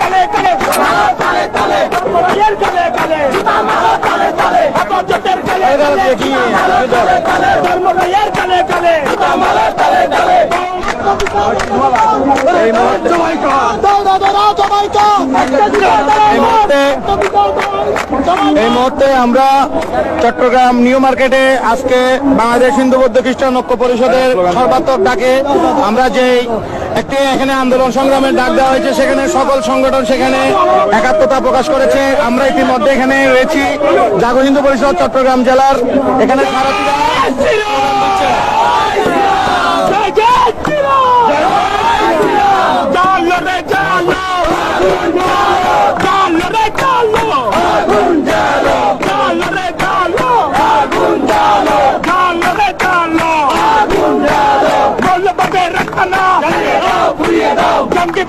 কালে কালে ধর্মরায়ের এই মুহূর্তে এই মুহূর্তে আমরা চট্টগ্রাম নিউ মার্কেটে আজকে বাংলাদেশ হিন্দু বৌদ্ধ খ্রিস্টান ঐক্য পরিষদের সর্বাত্মক ডাকে আমরা যে একটি এখানে আন্দোলন সংগ্রামের ডাক দেওয়া হয়েছে, সেখানে সকল সংগঠন সেখানে একাত্মতা প্রকাশ করেছে। আমরা ইতিমধ্যে এখানে রয়েছি জাগো হিন্দু পরিষদ, চট্টগ্রাম জেলার। এখানে I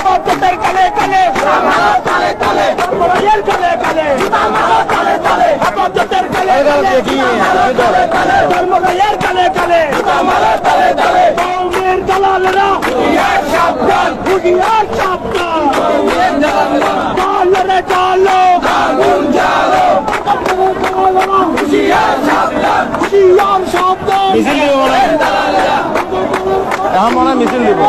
want to take a letter, I'm not talking, I tell you, I want to take a look at it. কৌমের দালালেরা হুঁশিয়ার সাবধান। হুঁশিয়ার সাবধান। জালো। রে জালো আগুন জালো। হুঁশিয়ার সাবধান। হুঁশিয়ার সাবধান। মিছিল দিব মনে হয়। এখন মনে হয় মিছিল দিব।